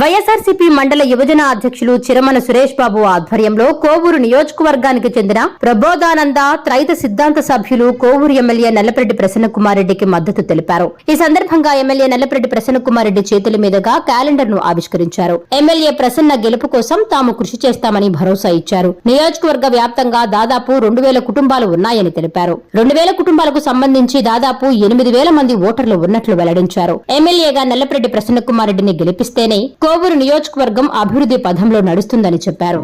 వైఎస్ఆర్సీపీ మండల యువజన అధ్యక్షులు చిరమన సురేష్ బాబు ఆధ్వర్యంలో కోవూరు నియోజకవర్గానికి చెందిన ప్రబోధానంద త్రైత సిద్ధాంత సభ్యులు కోవూరు ఎమ్మెల్యే నల్లపరెడ్డి ప్రసన్నకుమారెడ్డికి మద్దతు తెలిపారు. ఈ సందర్భంగా ఎమ్మెల్యే నల్లపరెడ్డి ప్రసన్నకుమారెడ్డి చేతుల మీదుగా క్యాలెండర్ను ఆవిష్కరించారు. ఎమ్మెల్యే ప్రసన్న గెలుపు కోసం తాము కృషి చేస్తామని భరోసా ఇచ్చారు. నియోజకవర్గ వ్యాప్తంగా దాదాపు రెండు వేల కుటుంబాలు ఉన్నాయని తెలిపారు. రెండు వేల కుటుంబాలకు సంబంధించి దాదాపు ఎనిమిది వేల మంది ఓటర్లు ఉన్నట్లు వెల్లడించారు. ఎమ్మెల్యేగా నల్లపరెడ్డి ప్రసన్నకుమారెడ్డిని గెలిపిస్తేనే కోవూరు నియోజకవర్గం అభివృద్ధి పథంలో నడుస్తుందని చెప్పారు.